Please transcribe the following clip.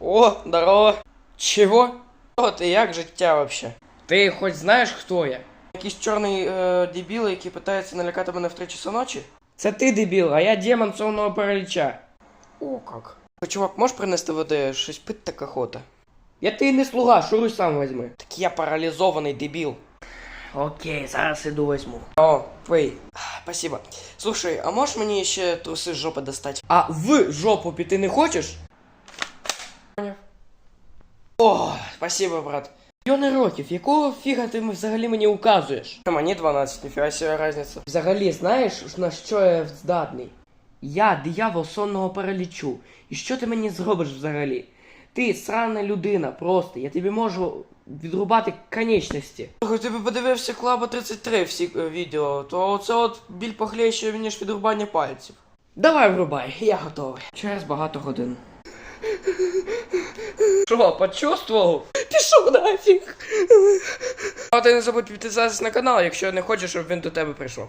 О, здорово. Чего? О, ти як життя вообще? Ти хоч знаєш, хто я? Якийсь чорний е, дебіл, який питається налякати мене в 3 часа ночі? Це ти дебіл, а я демон сонного параліча. О, как. Чувак, можеш принести води? Щось пить так охота. Я ти не слуга, шуруй сам возьми. Так я паралізований дебіл. Окей, зараз іду возьму. О, пий. Спасибо. Слушай, а можешь мне ще труси з жопи достать? А в жопу піти не хочеш? О, спасибо, брат. Йони років, якого фіга ти взагалі мені указуєш? Мені 12, ніфіга себе разниця. Взагалі, знаєш, на що я здатний? Я диявол сонного паралічу. І що ти мені зробиш взагалі? Ти срана людина, просто. Я тобі можу відрубати конечності. Слухай, ти б подивився Клаба 33 всі е, відео, то це от біль похлеще, ніж відрубання пальців. Давай врубай, я готовий. Через багато годин. Що, почувствував? Пішов нафіг. А ти не забудь підписатися на канал, якщо не хочеш, щоб він до тебе прийшов.